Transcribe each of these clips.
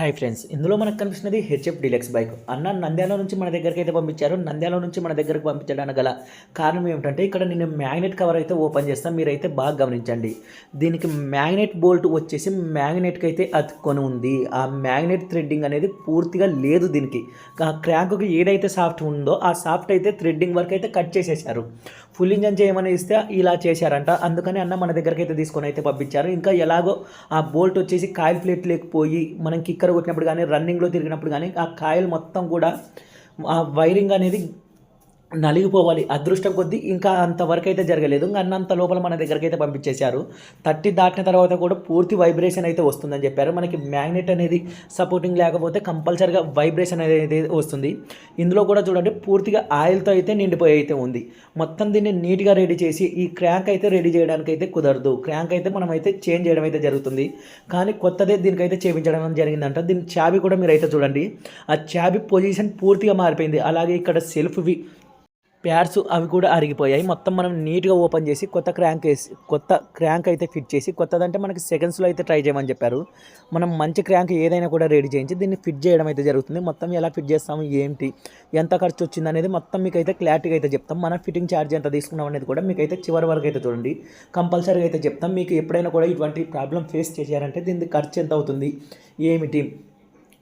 Hi friends ఇందులో మనకు కనిపిస్తున్నది హెచ్ఎఫ్ డిలెక్స్ బైక్ అన్న నంద్యాల నుంచి మన దగ్గరికి అయితే పంపించారు. నంద్యాల నుంచి మన దగ్గరకు పంపించడానికి గల కారణం ఏమిటంటే ఇక్కడ నేను మ్యాగ్నెట్ కవర్ అయితే ఓపెన్ చేస్తాను. మీరైతే బాగా గమనించండి. దీనికి మ్యాగ్నెట్ బోల్ట్ వచ్చేసి మ్యాగ్నెట్కి అయితే అతుక్కొని ఉంది. ఆ మ్యాగ్నెట్ థ్రెడ్డింగ్ అనేది పూర్తిగా లేదు దీనికి. ఆ క్రాంక్కి ఏదైతే సాఫ్ట్ ఉందో ఆ సాఫ్ట్ అయితే థ్రెడ్డింగ్ వరకు అయితే కట్ చేసేసారు ఫుల్ ఇంజన్ చేయమని ఇస్తే ఇలా చేశారంట. అందుకని అన్న మన దగ్గరికి అయితే తీసుకొని అయితే పంపించారు. ఇంకా ఎలాగో ఆ బోల్ట్ వచ్చేసి కాయిల్ ప్లేట్ లేకపోయి మనకి ఇక్కడ కొట్టినప్పుడు కానీ రన్నింగ్లో తిరిగినప్పుడు కానీ ఆ కాయలు మొత్తం కూడా ఆ వైరింగ్ అనేది నలిగిపోవాలి. అదృష్టం కొద్దీ ఇంకా అంతవరకు అయితే జరగలేదు. ఇంకా అన్నంత లోపల మన దగ్గరికి అయితే పంపించేశారు. థర్టీ దాటిన తర్వాత కూడా పూర్తి వైబ్రేషన్ అయితే వస్తుందని చెప్పారు. మనకి మ్యాగ్నెట్ అనేది సపోర్టింగ్ లేకపోతే కంపల్సరీగా వైబ్రేషన్ అనేది వస్తుంది. ఇందులో కూడా చూడండి పూర్తిగా ఆయిల్తో అయితే నిండిపోయి అయితే ఉంది. మొత్తం దీన్ని నీట్గా రెడీ చేసి ఈ క్రాంక్ అయితే రెడీ చేయడానికి అయితే కుదరదు. క్రాంక్ అయితే మనం అయితే చేంజ్ చేయడం అయితే జరుగుతుంది. కానీ కొత్తదే దీనికైతే చేయించడం జరిగిందంట. దీని చాబీ కూడా మీరు అయితే చూడండి. ఆ చాబీ పొజిషన్ పూర్తిగా మారిపోయింది. అలాగే ఇక్కడ సెల్ఫ్వి ప్యాడ్స్ అవి కూడా అరిగిపోయాయి మొత్తం మనం నీట్గా ఓపెన్ చేసి కొత్త క్రాంక్ వేసి కొత్త క్రాంక్ అయితే ఫిట్ చేసి కొత్తదంటే మనకి సెకండ్స్లో అయితే ట్రై చేయమని చెప్పారు. మనం మంచి క్రాంక్ ఏదైనా కూడా రెడీ చేయించి దీన్ని ఫిట్ చేయడం అయితే జరుగుతుంది. మొత్తం ఎలా ఫిట్ చేస్తాము ఏంటి ఎంత ఖర్చు వచ్చింది అనేది మొత్తం మీకు అయితే క్లారిటీగా అయితే చెప్తాం. మన ఫిట్టింగ్ ఛార్జ్ ఎంత తీసుకున్నాం అనేది కూడా మీకు అయితే చివరి వరకు అయితే చూడండి. కంపల్సరీగా అయితే చెప్తాం. మీకు ఎప్పుడైనా కూడా ఇటువంటి ప్రాబ్లం ఫేస్ చేశారంటే దీనికి ఖర్చు ఎంత అవుతుంది ఏమిటి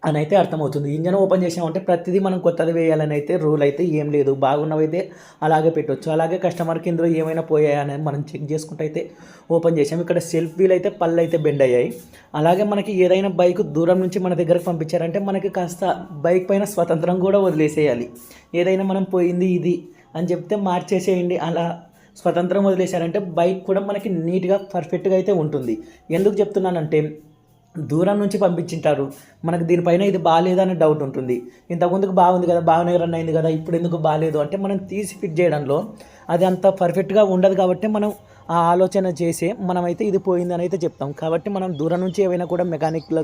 అని అయితే అర్థమవుతుంది. ఇంజన్ ఓపెన్ చేసామంటే ప్రతిదీ మనం కొత్తది వేయాలని అయితే రూల్ అయితే ఏం లేదు. బాగున్నవైతే అలాగే పెట్టవచ్చు అలాగే కస్టమర్కి ఇందులో ఏమైనా పోయాయా అనేది మనం చెక్ చేసుకుంటే అయితే ఓపెన్ చేసాం ఇక్కడ సెల్ఫ్ వీల్ అయితే పళ్ళు అయితే బెండ్ అయ్యాయి. అలాగే మనకి ఏదైనా బైక్ దూరం నుంచి మన దగ్గరకు పంపించారంటే మనకి కాస్త బైక్ పైన స్వతంత్రం కూడా వదిలేసేయాలి. ఏదైనా మనం పోయింది ఇది అని చెప్తే మార్చేసేయండి. అలా స్వతంత్రం వదిలేశారంటే బైక్ కూడా మనకి నీట్గా పర్ఫెక్ట్గా అయితే ఉంటుంది. ఎందుకు చెప్తున్నానంటే దూరం నుంచి పంపించింటారు. మనకు దీనిపైన ఇది బాగాలేదని డౌట్ ఉంటుంది. ఇంతకుముందుకు బాగుంది కదా బాగానే రన్ అయింది కదా ఇప్పుడు ఎందుకు బాగాలేదు అంటే మనం తీసి ఫిట్ చేయడంలో అది అంత పర్ఫెక్ట్గా ఉండదు కాబట్టి మనం ఆ ఆలోచన చేసే మనమైతే ఇది పోయిందని అయితే చెప్తాం. కాబట్టి మనం దూరం నుంచి ఏవైనా కూడా మెకానిక్ల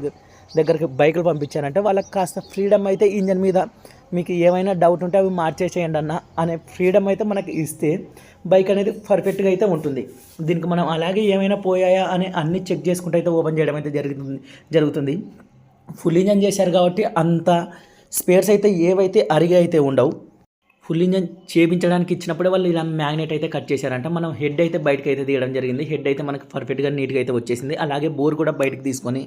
దగ్గరికి బైకులు పంపించారంటే వాళ్ళకి కాస్త ఫ్రీడమ్ అయితే ఇంజన్ మీద మీకు ఏమైనా డౌట్ ఉంటే అవి మార్చేసేయండి అన్న అనే ఫ్రీడమ్ అయితే మనకి ఇస్తే బైక్ అనేది పర్ఫెక్ట్గా అయితే ఉంటుంది. దీనికి మనం అలాగే ఏమైనా పోయాయా అని అన్ని చెక్ చేసుకుంటూ అయితే ఓపెన్ చేయడం అయితే జరుగుతుంది జరుగుతుంది. ఫుల్ ఇంజన్ చేశారు కాబట్టి అంత స్పేర్స్ అయితే ఏవైతే అరిగి అయితే ఉండవు. ఫుల్ ఇంజన్ చేపించడానికి ఇచ్చినప్పుడే వాళ్ళు ఇలా మ్యాగ్నెట్ అయితే కట్ చేశారంట. మనం హెడ్ అయితే బయటకు అయితే తీయడం జరిగింది. హెడ్ అయితే మనకు పర్ఫెక్ట్గా నీట్గా అయితే వచ్చేసింది. అలాగే బోర్ కూడా బయటకు తీసుకొని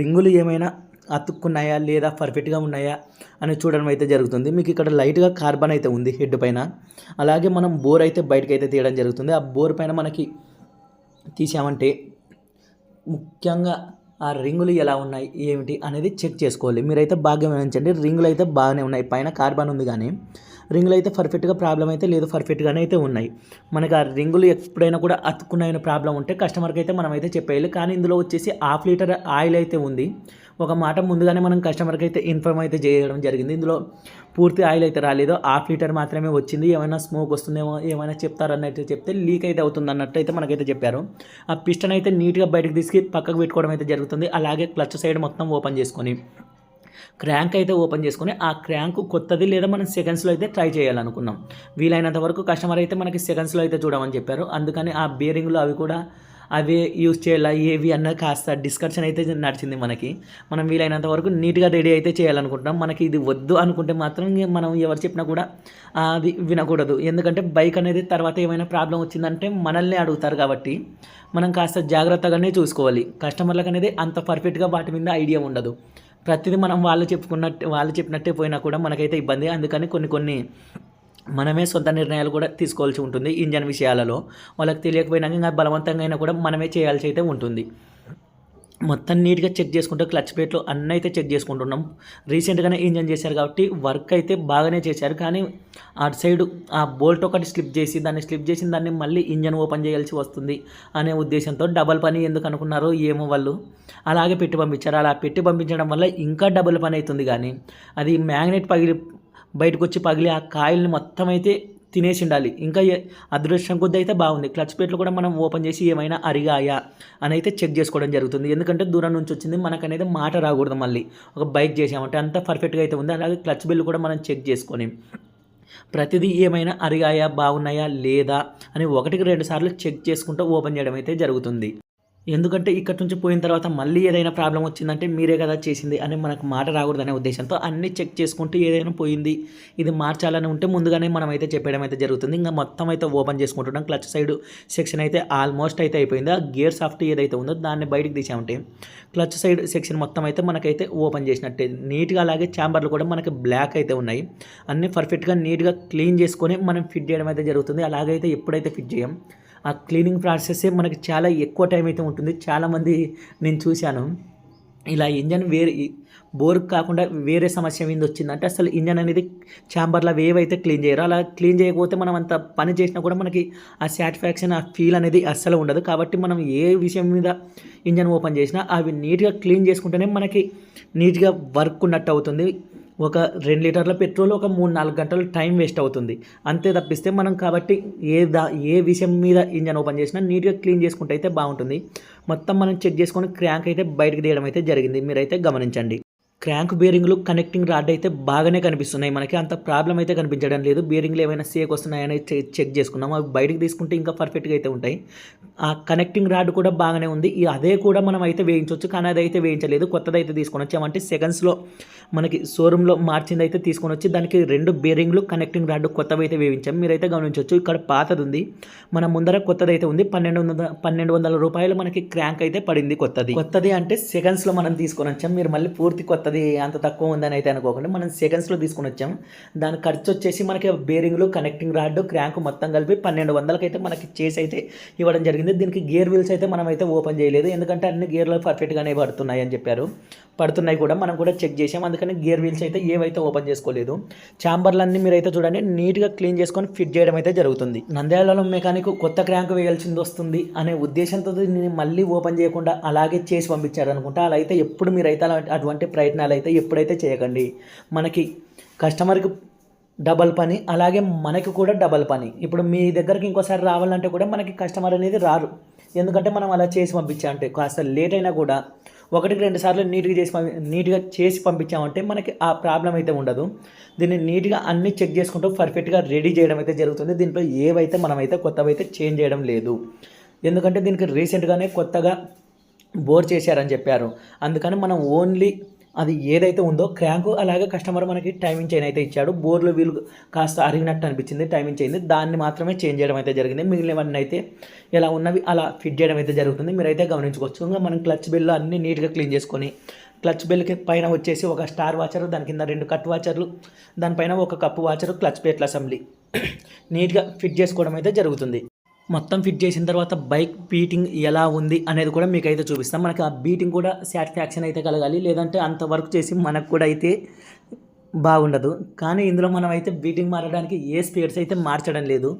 రింగులు ఏమైనా అతుక్కున్నాయా లేదా పర్ఫెక్ట్గా ఉన్నాయా అని చూడడం అయితే జరుగుతుంది. మీకు ఇక్కడ లైట్గా కార్బన్ అయితే ఉంది హెడ్ పైన. అలాగే మనం బోర్ అయితే బయటకు అయితే తీయడం జరుగుతుంది. ఆ బోర్ పైన మనకి తీసామంటే ముఖ్యంగా ఆ రింగులు ఎలా ఉన్నాయి ఏమిటి అనేది చెక్ చేసుకోవాలి. మీరైతే బాగా గమనించండి రింగులు అయితే బాగానే ఉన్నాయి. పైన కార్బన్ ఉంది కానీ రింగులు అయితే పర్ఫెక్ట్గా ప్రాబ్లం అయితే లేదు పర్ఫెక్ట్గానే అయితే ఉన్నాయి. మనకి ఆ రింగులు ఎప్పుడైనా కూడా అతుక్కున్నాయని ప్రాబ్లం ఉంటే కస్టమర్కి అయితే మనం అయితే చెప్పేయాలి. కానీ ఇందులో వచ్చేసి హాఫ్ లీటర్ ఆయిల్ అయితే ఉంది. ఒక మాట ముందుగానే మనం కస్టమర్కి అయితే ఇన్ఫార్మ్ అయితే చేయడం జరిగింది. ఇందులో పూర్తి ఆయిల్ అయితే రాలేదు. హాఫ్ లీటర్ మాత్రమే వచ్చింది. ఏమైనా స్మోక్ వస్తుందేమో ఏమైనా చెప్తారన్నట్టు చెప్తే లీక్ అయితే అవుతుంది అన్నట్టు అయితే మనకైతే చెప్పారు. ఆ పిస్టన్ అయితే నీట్గా బయటకు తీసుకు పక్కకు పెట్టుకోవడం అయితే జరుగుతుంది. అలాగే క్లచ్ సైడ్ మొత్తం ఓపెన్ చేసుకొని. క్రాంక్ అయితే ఓపెన్ చేసుకుని ఆ క్రాంక్ కొత్తది లేదా మనం సెకండ్స్లో అయితే ట్రై చేయాలనుకున్నాం. వీలైనంత వరకు కస్టమర్ అయితే మనకి సెకండ్స్లో అయితే చూడమని చెప్పారు. అందుకని ఆ బేరింగ్లు అవి కూడా అవి యూజ్ చేయాలా ఏవి అన్న కాస్త డిస్కషన్ అయితే నడిచింది మనకి. మనం వీలైనంత వరకు నీట్గా రెడీ అయితే చేయాలనుకుంటున్నాం. మనకి ఇది వద్దు అనుకుంటే మాత్రం మనం ఎవరు చెప్పినా కూడా అది వినకూడదు. ఎందుకంటే బైక్ అనేది తర్వాత ఏమైనా ప్రాబ్లం వచ్చిందంటే మనల్ని అడుగుతారు కాబట్టి మనం కాస్త జాగ్రత్తగానే చూసుకోవాలి. కస్టమర్లకు అనేది అంత పర్ఫెక్ట్గా వాటి మీద ఐడియా ఉండదు. ప్రతిదీ మనం వాళ్ళు చెప్పుకున్నట్టు వాళ్ళు చెప్పినట్టే పోయినా కూడా మనకైతే ఇబ్బంది. అందుకని కొన్ని కొన్ని మనమే సొంత నిర్ణయాలు కూడా తీసుకోవాల్సి ఉంటుంది ఇంజన్ విషయాలలో. వాళ్ళకి తెలియకపోయినా ఇంకా బలవంతంగా అయినా కూడా మనమే చేయాల్సి అయితే ఉంటుంది. మొత్తం నీట్గా చెక్ చేసుకుంటే క్లచ్ ప్లేట్లు అన్నీ అయితే చెక్ చేసుకుంటున్నాం. రీసెంట్గానే ఇంజన్ చేశారు కాబట్టి వర్క్ అయితే బాగానే చేశారు కానీ అటు సైడ్ ఆ బోల్ట్ ఒకటి స్లిప్ చేసి దాన్ని స్లిప్ చేసిన దాన్ని మళ్ళీ ఇంజన్ ఓపెన్ చేయాల్సి వస్తుంది అనే ఉద్దేశంతో డబల్ పని ఎందుకు అనుకున్నారో ఏమో వాళ్ళు అలాగే పెట్టి పంపించారు. అలా పెట్టి పంపించడం వల్ల ఇంకా డబుల్ పని అవుతుంది కానీ అది మ్యాగ్నెట్ పగిలి బయటకు వచ్చి పగిలి ఆ కాయల్ని మొత్తం అయితే తినేసి ఉండాలి ఇంకా అదృష్టం కొద్ది అయితే బాగుంది. క్లచ్ ప్లేట్లు కూడా మనం ఓపెన్ చేసి ఏమైనా అరిగాయా అని అయితే చెక్ చేసుకోవడం జరుగుతుంది. ఎందుకంటే దూరం నుంచి వచ్చింది మనకు అనేది మాట రాకూడదు మళ్ళీ. ఒక బైక్ చేసామంటే అంత పర్ఫెక్ట్గా అయితే ఉంది. అలాగే క్లచ్ బిల్ కూడా మనం చెక్ చేసుకొని. ప్రతిదీ ఏమైనా అరిగాయా బాగున్నాయా లేదా అని ఒకటికి రెండు సార్లు చెక్ చేసుకుంటూ ఓపెన్ చేయడం అయితే జరుగుతుంది. ఎందుకంటే ఇక్కడ నుంచి పోయిన తర్వాత మళ్ళీ ఏదైనా ప్రాబ్లం వచ్చిందంటే మీరే కదా చేసింది అని మనకు మాట రాకూడదనే ఉద్దేశంతో అన్నీ చెక్ చేసుకుంటూ ఏదైనా పోయింది. ఇది మార్చాలని ఉంటే ముందుగానే మనం అయితే చెప్పడం అయితే జరుగుతుంది. ఇంకా మొత్తం అయితే ఓపెన్ చేసుకుంటున్నాం క్లచ్ సైడ్ సెక్షన్ అయితే ఆల్మోస్ట్ అయితే అయిపోయింది? ఆ గేర్ సాఫ్ట్ ఏదైతే ఉందో దాన్ని బయటకు తీసామంటే క్లచ్ సైడ్ సెక్షన్ మొత్తం అయితే మనకైతే ఓపెన్ చేసినట్టే. నీట్గా అలాగే ఛాంబర్లు కూడా మనకి బ్లాక్ అయితే ఉన్నాయి. అన్నీ పర్ఫెక్ట్గా నీట్గా క్లీన్ చేసుకొని మనం ఫిట్ చేయడం అయితే జరుగుతుంది. అలాగైతే ఎప్పుడైతే ఫిట్ చేయం? ఆ క్లీనింగ్ ప్రాసెస్ మనకి చాలా ఎక్కువ టైం అయితే ఉంటుంది. చాలామంది నేను చూశాను. ఇలా ఇంజన్ వేరే బోర్ కాకుండా వేరే సమస్య మీద వచ్చిందంటే అసలు ఇంజన్ అనేది ఛాంబర్లో ఏవైతే క్లీన్ చేయరు అలా క్లీన్ చేయకపోతే మనం అంత పని చేసినా కూడా మనకి ఆ సాటిస్ఫాక్షన్ ఆ ఫీల్ అనేది అస్సలు ఉండదు. కాబట్టి మనం ఏ విషయం మీద ఇంజన్ ఓపెన్ చేసినా అవి నీట్గా క్లీన్ చేసుకుంటేనే మనకి నీట్గా వర్క్ ఉన్నట్టు అవుతుంది. ఒక రెండు లీటర్ల పెట్రోల్ ఒక మూడు నాలుగు గంటలు టైం వేస్ట్ అవుతుంది. అంతే తప్పిస్తే మనం కాబట్టి ఏ దా ఏ విషయం మీద ఇంజన్ ఓపెన్ చేసినా నీట్గా క్లీన్ చేసుకుంటే అయితే బాగుంటుంది. మొత్తం మనం చెక్ చేసుకొని క్రాంక్ అయితే బయటకు తీయడం అయితే జరిగింది. మీరైతే గమనించండి. క్రాంక్ బేరింగ్లు కనెక్టింగ్ రాడ్ అయితే బాగానే కనిపిస్తున్నాయి. మనకి అంత ప్రాబ్లం అయితే కనిపించడం లేదు. బేరింగ్లు ఏమైనా సేక్ వస్తున్నాయని చెక్ చేసుకున్నాం. అవి బయటకు తీసుకుంటే ఇంకా పర్ఫెక్ట్గా అయితే ఉంటాయి. ఆ కనెక్టింగ్ రాడ్ కూడా బాగానే ఉంది. ఈ అదే కూడా మనం అయితే వేయించవచ్చు కానీ అది అయితే వేయించలేదు. కొత్తది అయితే తీసుకొని వచ్చామంటే సెకండ్స్లో మనకి షోరూంలో మార్చింది అయితే తీసుకొని వచ్చి దానికి రెండు బేరింగ్లు కనెక్టింగ్ రాడ్ కొత్తవి అయితే వేయించాం. మీరైతే గమనించవచ్చు ఇక్కడ పాతది ఉంది మన ముందర కొత్తది అయితే ఉంది. పన్నెండు వందల పన్నెండు వందల రూపాయలు మనకి క్రాంక్ అయితే పడింది కొత్తది. కొత్తది అంటే సెకండ్స్లో మనం తీసుకొని వచ్చాం. మీరు మళ్ళీ పూర్తి కొత్త కొత్తది అంత తక్కువ ఉందని అయితే అనుకోకుండా మనం సెకండ్స్లో తీసుకొని వచ్చాం. దాని ఖర్చు వచ్చేసి మనకి బేరింగ్లు కనెక్టింగ్ రాడ్ క్రాంక్ మొత్తం కలిపి పన్నెండు వందలకి అయితే మనకి చేసి అయితే ఇవ్వడం జరిగింది. దీనికి గేర్ వీల్స్ అయితే మనం అయితే ఓపెన్ చేయలేదు. ఎందుకంటే అన్ని గేర్లు పర్ఫెక్ట్గానే పడుతున్నాయి అని చెప్పారు. పడుతున్నాయి కూడా మనం కూడా చెక్ చేసాం. అందుకని గేర్ వీల్స్ అయితే ఏవైతే ఓపెన్ చేసుకోలేదు ఛాంబర్లన్నీ మీరైతే చూడండి నీట్గా క్లీన్ చేసుకొని ఫిట్ చేయడం అయితే జరుగుతుంది. నంద్యాలలో మెకానిక్ కొత్త క్రాంక్ వేయాల్సింది వస్తుంది అనే ఉద్దేశంతో దీన్ని మళ్ళీ ఓపెన్ చేయకుండా అలాగే చేసి పంపించారు అనుకుంటా అలా అయితే ఎప్పుడు మీరైతే అటువంటి ప్రయత్నాలు అయితే ఎప్పుడైతే చేయకండి. మనకి కస్టమర్కి డబల్ పని అలాగే మనకి కూడా డబల్ పని. ఇప్పుడు మీ దగ్గరికి ఇంకోసారి రావాలంటే కూడా మనకి కస్టమర్ అనేది రారు. ఎందుకంటే మనం అలా చేసి పంపించామంటే కాస్త లేట్ అయినా కూడా ఒకటికి రెండు సార్లు నీట్గా చేసి పంపి నీట్గా చేసి పంపించామంటే మనకి ఆ ప్రాబ్లం అయితే ఉండదు. దీన్ని నీట్గా అన్ని చెక్ చేసుకుంటూ పర్ఫెక్ట్గా రెడీ చేయడం అయితే జరుగుతుంది. దీంట్లో ఏవైతే మనమైతే కొత్తవి అయితే చేంజ్ చేయడం లేదు. ఎందుకంటే దీనికి రీసెంట్గానే కొత్తగా బోర్ చేశారని చెప్పారు. అందుకని మనం ఓన్లీ అది ఏదైతే ఉందో క్రాంకు అలాగే కస్టమర్ మనకి టైమింగ్ చైన్ అయితే ఇచ్చాడు. బోర్లో వీలు కాస్త అరిగినట్టు అనిపించింది టైమింగ్ చైన్ దాన్ని మాత్రమే చేంజ్ చేయడం అయితే జరిగింది. మిగిలినవన్నీ అయితే ఎలా ఉన్నవి అలా ఫిట్ చేయడం అయితే జరుగుతుంది. మీరైతే గమనించుకోవచ్చు. ఇంకా మనం క్లచ్ బిల్లు అన్ని నీట్గా క్లీన్ చేసుకొని క్లచ్ బెల్కి పైన వచ్చేసి ఒక స్టార్ వాచర్ దాని కింద రెండు కట్ వాచర్లు దానిపైన ఒక కప్పు వాచర్ క్లచ్ ప్లేట్ల అసెంబ్లీ నీట్గా ఫిట్ చేసుకోవడం అయితే జరుగుతుంది. మొత్తం ఫిట్ చేసిన తర్వాత బైక్ బీటింగ్ ఎలా ఉంది అనేది కూడా మీకు అయితే చూపిస్తాం. మనకి ఆ బీటింగ్ కూడా సాటిస్ఫాక్షన్ అయితే కలగాలి. లేదంటే అంత వర్క్ చేసి మనకు కూడా అయితే బాగుండదు. కానీ ఇందులో మనం అయితే బీటింగ్ మారడానికి ఏ స్పీడ్స్ అయితే మార్చడం లేదు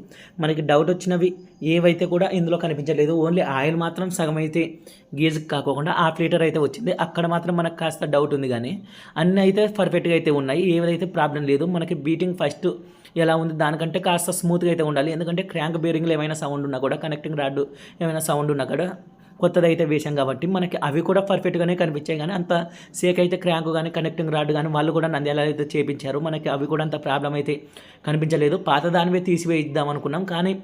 మనకి డౌట్ వచ్చినవి ఏవైతే కూడా ఇందులో కనిపించలేదు. ఓన్లీ ఆయిల్ మాత్రం సగం అయితే గీజ్ కాకోకుండా హాఫ్ లీటర్ అయితే వచ్చింది. అక్కడ మాత్రం మనకు కాస్త డౌట్ ఉంది కానీ అన్నీ అయితే పర్ఫెక్ట్గా అయితే ఉన్నాయి. ఏవైతే ప్రాబ్లం లేదు మనకి బీటింగ్ ఫస్ట్ ఎలా ఉంది దానికంటే కాస్త స్మూత్గా అయితే ఉండాలి. ఎందుకంటే క్రాంక్ బేరింగ్లో ఏమైనా సౌండ్ ఉన్నా కూడా కనెక్టింగ్ రాడ్ ఏమైనా సౌండ్ ఉన్నా కూడా కొత్తది అయితే వేశాం కాబట్టి మనకి అవి కూడా పర్ఫెక్ట్గానే కనిపించాయి. కానీ అంత సేక్ అయితే క్రాంక్ కానీ కనెక్టింగ్ రాడ్ కానీ వాళ్ళు కూడా నంద్యాల అయితే చేపించారు. మనకి అవి కూడా అంత ప్రాబ్లం అయితే కనిపించలేదు. పాత దానివే తీసివేయిద్దాం అనుకున్నాం. కానీ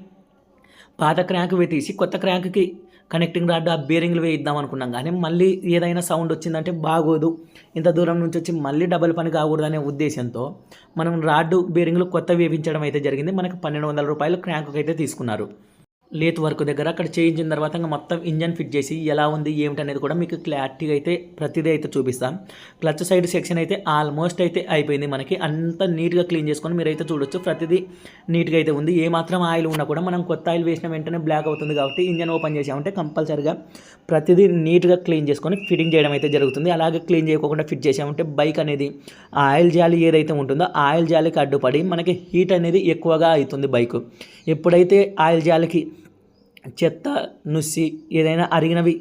పాత క్రాంక్వే తీసి కొత్త క్రాంక్కి కనెక్టింగ్ రాడ్ ఆ బేరింగ్లు వేయిద్దాం అనుకున్నాం. కానీ మళ్ళీ ఏదైనా సౌండ్ వచ్చిందంటే బాగోదు. ఇంత దూరం నుంచి వచ్చి మళ్ళీ డబల్ పని కాకూడదనే ఉద్దేశంతో మనం రాడ్ బేరింగ్లు కొత్త వేయించడం అయితే జరిగింది. మనకి పన్నెండు వందల రూపాయలు క్రాంక్కి అయితే తీసుకున్నారు. లేత్ వర్క్ దగ్గర అక్కడ చేయించిన తర్వాత ఇంకా మొత్తం ఇంజన్ ఫిట్ చేసి ఎలా ఉంది ఏమిటి అనేది కూడా మీకు క్లారిటీగా అయితే ప్రతిదీ అయితే చూపిస్తాం. క్లచ్ సైడ్ సెక్షన్ అయితే ఆల్మోస్ట్ అయితే అయిపోయింది మనకి. అంత నీట్గా క్లీన్ చేసుకొని మీరైతే చూడొచ్చు. ప్రతిదీ నీట్గా అయితే ఉంది. ఏ మాత్రం ఆయిల్ ఉన్నా కూడా మనం కొత్త ఆయిల్ వేసిన వెంటనే బ్లాక్ అవుతుంది కాబట్టి ఇంజన్ ఓపెన్ చేసామంటే కంపల్సరిగా ప్రతిదీ నీట్గా క్లీన్ చేసుకొని ఫిట్టింగ్ చేయడం అయితే జరుగుతుంది. అలాగే క్లీన్ చేయకుండా ఫిట్ చేసామంటే బైక్ అనేది ఆయిల్ జాలి ఏదైతే ఉంటుందో ఆ ఆయిల్ జాలికి అడ్డుపడి మనకి హీట్ అనేది ఎక్కువగా అవుతుంది బైక్. ఎప్పుడైతే ఆయిల్ జాలికి చెత్త నుసి ఏదైనా అరిగినవి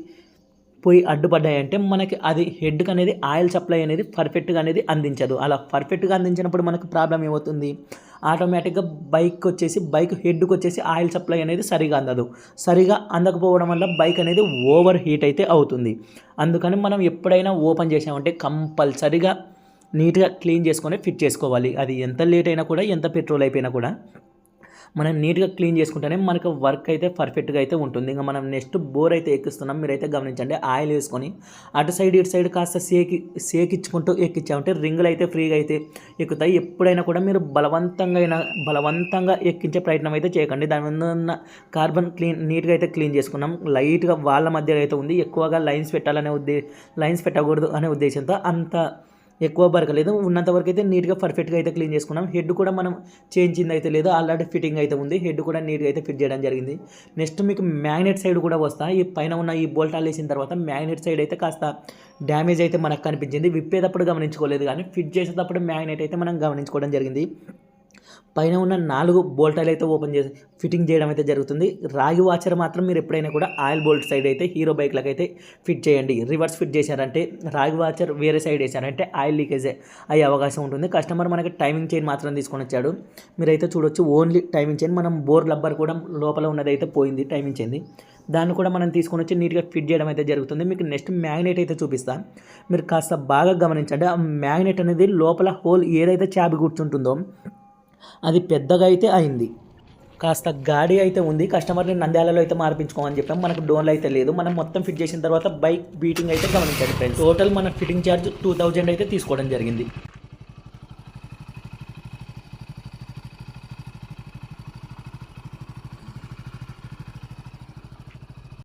పోయి అడ్డుపడ్డాయంటే మనకి అది హెడ్కి అనేది ఆయిల్ సప్లై అనేది పర్ఫెక్ట్గా అనేది అందించదు. అలా పర్ఫెక్ట్గా అందించినప్పుడు మనకు ప్రాబ్లం ఏమవుతుంది? ఆటోమేటిక్గా బైక్ వచ్చేసి బైక్ హెడ్కి వచ్చేసి ఆయిల్ సప్లై అనేది సరిగా అందదు. సరిగా అందకపోవడం వల్ల బైక్ అనేది ఓవర్ హీట్ అయితే అవుతుంది. అందుకని మనం ఎప్పుడైనా ఓపెన్ చేసామంటే కంపల్సరిగా నీట్గా క్లీన్ చేసుకొని ఫిట్ చేసుకోవాలి. అది ఎంత లేట్ అయినా కూడా ఎంత పెట్రోల్ అయిపోయినా కూడా. మనం నీట్గా క్లీన్ చేసుకుంటేనే మనకు వర్క్ అయితే పర్ఫెక్ట్గా అయితే ఉంటుంది. ఇంకా మనం నెక్స్ట్ బోర్ అయితే ఎక్కిస్తున్నాం. మీరైతే గమనించండి ఆయిల్ వేసుకొని అటు సైడ్ ఇటు సైడ్ కాస్త సేకి సేకిచ్చుకుంటూ ఎక్కించామంటే రింగులు అయితే ఫ్రీగా అయితే ఎక్కుతాయి. ఎప్పుడైనా కూడా మీరు బలవంతంగా అయినా బలవంతంగా ఎక్కించే ప్రయత్నం అయితే చేయకండి. దాని మీద ఉన్న కార్బన్ క్లీన్ నీట్గా అయితే క్లీన్ చేసుకున్నాం. లైట్గా వాళ్ళ మధ్య అయితే ఉంది. ఎక్కువగా లైన్స్ పెట్టాలనే ఉద్దే లైన్స్ పెట్టకూడదు అనే ఉద్దేశంతో అంత ఎక్కువ బరకలేదు ఉన్నంత వరకు అయితే నీట్గా పర్ఫెక్ట్గా అయితే క్లీన్ చేసుకున్నాం. హెడ్ కూడా మనం చేయించింది అయితే లేదు. ఆల్రెడీ ఫిట్టింగ్ అయితే ఉంది. హెడ్ కూడా నీట్గా అయితే ఫిట్ చేయడం జరిగింది. నెక్స్ట్ మీకు మ్యాగ్నెట్ సైడ్ కూడా వస్తా. ఈ పైన ఉన్న ఈ బోల్టాలు వేసిన తర్వాత మ్యాగ్నెట్ సైడ్ అయితే కాస్త డ్యామేజ్ అయితే మనకు కనిపించింది. విప్పేటప్పుడు గమనించుకోలేదు కానీ ఫిట్ చేసేటప్పుడు మ్యాగ్నెట్ అయితే మనం గమనించుకోవడం జరిగింది. పైన ఉన్న నాలుగు బోల్టాలు అయితే ఓపెన్ చేసి ఫిట్టింగ్ చేయడం అయితే జరుగుతుంది. రాగి వాచర్ మాత్రం మీరు ఎప్పుడైనా కూడా ఆయిల్ బోల్ట్ సైడ్ అయితే హీరో బైక్లకు అయితే ఫిట్ చేయండి. రివర్స్ ఫిట్ చేశారంటే రాగి వాచర్ వేరే సైడ్ వేసారంటే ఆయిల్ లీకేజ్ అయ్యే అవకాశం ఉంటుంది. కస్టమర్ మనకి టైమింగ్ చైన్ మాత్రం తీసుకొని వచ్చాడు. మీరైతే చూడొచ్చు ఓన్లీ టైమింగ్ చైన్ మనం బోర్ లబ్బర్ కూడా లోపల ఉన్నది అయితే పోయింది టైమింగ్ చైన్ది దాన్ని కూడా మనం తీసుకొని వచ్చి నీట్గా ఫిట్ చేయడం అయితే జరుగుతుంది. మీకు నెక్స్ట్ మ్యాగ్నెట్ అయితే చూపిస్తాను. మీరు కాస్త బాగా గమనించండి. ఆ మ్యాగ్నెట్ అనేది లోపల హోల్ ఏదైతే చాబి కూర్చుంటుందో అది పెద్దగా అయితే అయింది. కాస్త గాడి అయితే ఉంది. కస్టమర్ని నంద్యాలలో అయితే మార్పించుకోమని చెప్పాం. మనకు డోన్లు అయితే లేదు. మనం మొత్తం ఫిట్ చేసిన తర్వాత బైక్ బీటింగ్ అయితే గమనించండి ఫ్రెండ్స్. టోటల్ మన ఫిట్టింగ్ ఛార్జ్ టూ థౌజండ్ అయితే తీసుకోవడం జరిగింది.